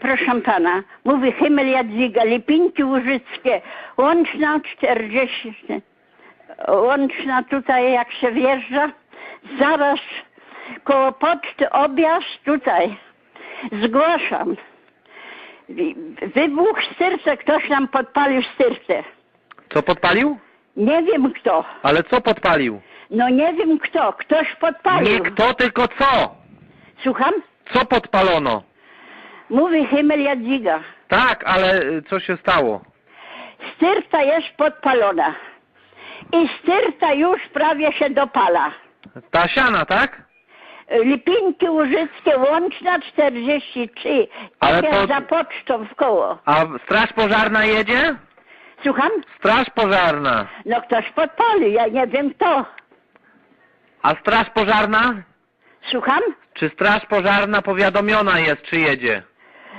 Proszę pana, mówi Himmel Jadwiga, Lipinki Łużyckie, łączna 40, łączna tutaj jak się wjeżdża, zaraz koło poczty objazd tutaj. Zgłaszam. Wybuch styrce, ktoś nam podpalił styrce. Co podpalił? Nie wiem kto. Ale co podpalił? No nie wiem kto. Ktoś podpalił. Nie kto, tylko co? Słucham? Co podpalono? Mówi Himmel Jadwiga. Tak, ale y, co się stało? Styrta jest podpalona. I styrta już prawie się dopala. Ta siana, tak? Lipinki Łużyckie, łączna 43. Ale to- za pocztą w koło. A straż pożarna jedzie? Słucham? Straż pożarna. No ktoś podpalił, ja nie wiem kto. A straż pożarna? Słucham? Czy straż pożarna powiadomiona jest, czy jedzie?